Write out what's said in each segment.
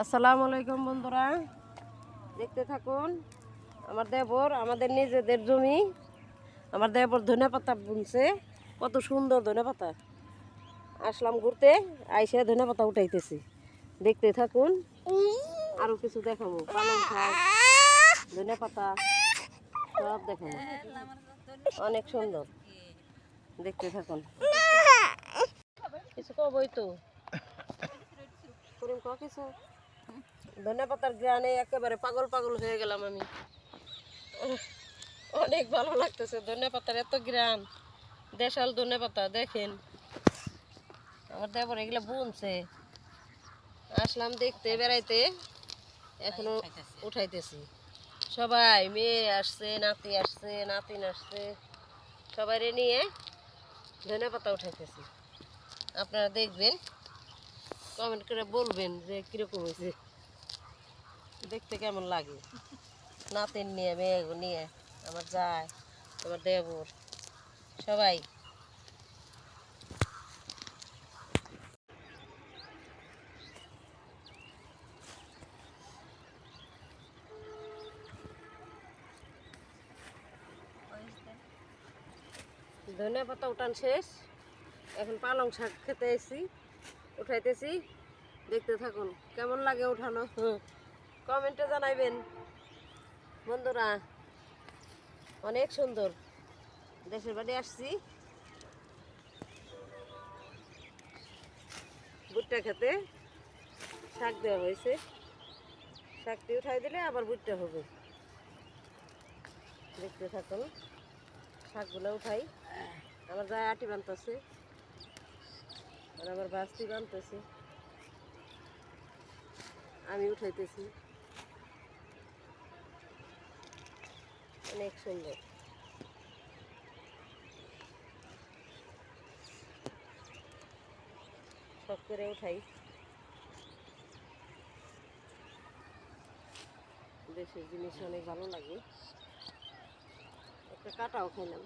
আসসালামু আলাইকুম বন্ধুরা। দেখতে থাকুন, আমার দেবর, আমাদের নিজেদের জমি। আমার দেবর ধনে পাতা বুনছে, কত সুন্দর ধনে পাতা আসলাম ঘুরতে, আইসে ধনে পাতা উঠাইতেছি। দেখতে থাকুন, আরও কিছু দেখাবো। পালং শাক ধনে পাতা সব দেখাবো। অনেক সুন্দর। দেখতে থাকুন। কিছু কবই তো। করিম, ক কিছু? ধনে পাতার গ্রানে একেবারে পাগল পাগল হয়ে গেলাম আমি। অনেক ভালো লাগতেছে ধনে পাতার এত গ্রান দেশাল ধনে পাতা দেখেন। আমার দেবর এগুলো বুনছে। আসলাম দেখতে, বেড়াইতে। এখনও উঠাইতেছি। সবাই মেয়ে আসছে, নাতি আসছে, নাতিন আসছে। সবাই নিয়ে ধনে পাতা উঠাইতেছি। আপনারা দেখবেন। কমেন্ট করে বলবেন যে কীরকম হয়েছে। দেখতে কেমন লাগে? নাতিন নিয়ে মেয়ে নিয়ে, আমার যায়, আমার দেবর, সবাই। ধনিয়া পাতা উঠান শেষ। এখন পালং শাক খেতে এসেছি। উঠাইতেছি। দেখতে থাকুন কেমন লাগে উঠানো? কমেন্টে জানাইবেন। বন্ধুরা অনেক সুন্দর। দেশের বাড়ি আসছি। ভুট্টা খেতে শাক দেওয়া হয়েছে। শাকটি উঠাই দিলে আবার ভুট্টা হবে। দেখতে থাকুন শাকগুলো উঠাই। আমার গায়ে আটি বানতেছে আর আমার বাস্তি বানতেছে। আমি উঠাইতেছি। অনেক সুন্দর। সব করে উঠাই। দেশের জিনিস অনেক ভালো লাগে। একটা কাটাও খাইলাম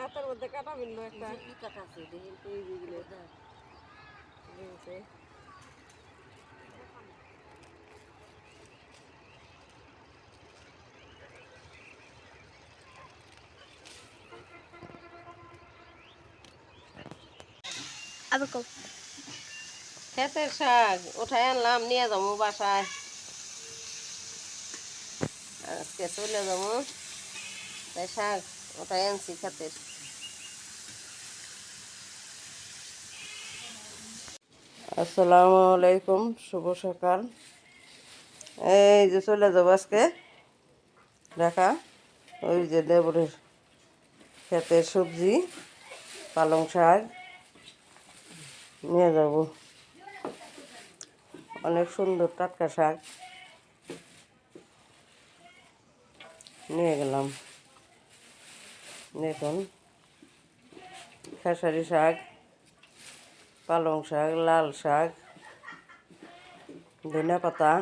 হাতের মধ্যে কাটা মিললো একটা। কাটা আছে? আবার কও ক্ষেতের শাক উঠাই আনলাম নিয়ে যাব বাসায়। আজকে চলে যাব। তাই শাক ওটাই এনসি ক্ষেতের আসসালামু আলাইকুম, শুভ সকাল। এই যে চলে যাব আজকে দেখা ওই যে দেবরের ক্ষেতের সবজি, পালং শাক নিয়ে যাব। অনেক সুন্দর টাটকা শাক নিয়ে গেলাম। দেখুন, খেসারি শাক, পালং শাক, লাল শাক, ধনিয়া পাতা,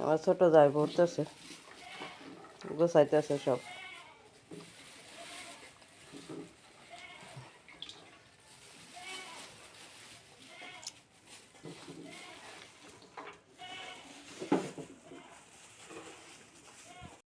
আমার ছোটো যাই ভরতেছে গোছাইতেছে সব।